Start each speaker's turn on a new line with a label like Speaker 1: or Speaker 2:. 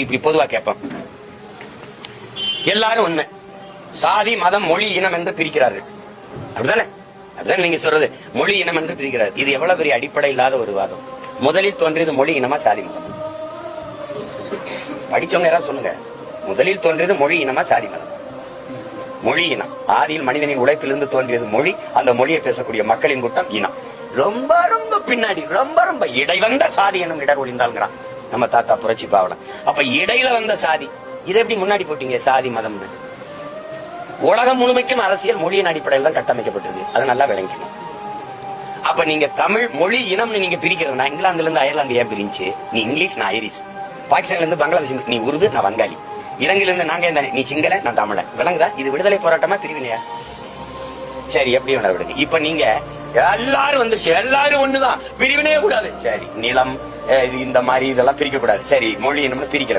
Speaker 1: இப்படி பொதுவா கேட்போம். எல்லாரும் ஒண்ணு. சாதி மதம் மொழி இனம் என்று பிரிக்கிறார்கள். அப்படிதானே அப்படிதான் நீங்க சொல்றது? மொழி இனம் என்று பிரிக்கிறார் இது எவ்வளவு பெரிய அடிப்படை இல்லாத ஒரு வாதம். முதலில் தோன்றியது மொழி இனமா சாதி மதம். படிச்சவங்க யாராவது சொல்லுங்க. முதலில் தோன்றியது மொழி இனமா சாதி மதம். மொழி இனம். ஆதியில் மனிதனின் உழைப்பிலிருந்து தோன்றியது மொழி அந்த மொழியை பேசக்கூடிய மக்களின் கூட்டம் இனம். ரொம்ப ரொம்ப பின்னாடி ரொம்ப ரொம்ப இடைவந்த சாதி எனும் இடர் ஒளிந்தாள்ங்கிறான் நம்ம தாத்தா புரட்சி பாவலாம் அப்ப இடையில வந்த சாதி இதை எப்படி முன்னாடி போட்டீங்க? சாதி மதம்னு. உலகம் முழுமைக்கும் அரசியல் மொழியின் அடிப்படையில் தான் கட்டமைக்கப்பட்டிருக்கு. அது நல்லா விளங்கணும் அப்ப நீங்க தமிழ் மொழி இனம்னு நீங்க பிரிக்கிறதுனா இங்கிலாந்துல இருந்து அயர்லாந்து ஏன் பிரிஞ்சு? நீ இங்கிலீஷ் நான் ஐரிஷ். பாகிஸ்தான்ல இருந்து பங்களாதேஷ் நீ உருது நான் வங்காளி. இலங்கையில இருந்து நாங்க தானே நீ சிங்கள நான் தமிழன். விளங்குதா? இது விடுதலை போராட்டமா பிரிவினையா? சரி எப்படி வேணா விடுங்க இப்ப நீங்க எல்லாரும் வந்துருச்சு. எல்லாரும் ஒண்ணுதான். பிரிவினே கூடாது. சரி நிலம் இது இந்த மாதிரி இதெல்லாம் பிரிக்க கூடாது சரி மொழி என்னமோ பிரிக்கிற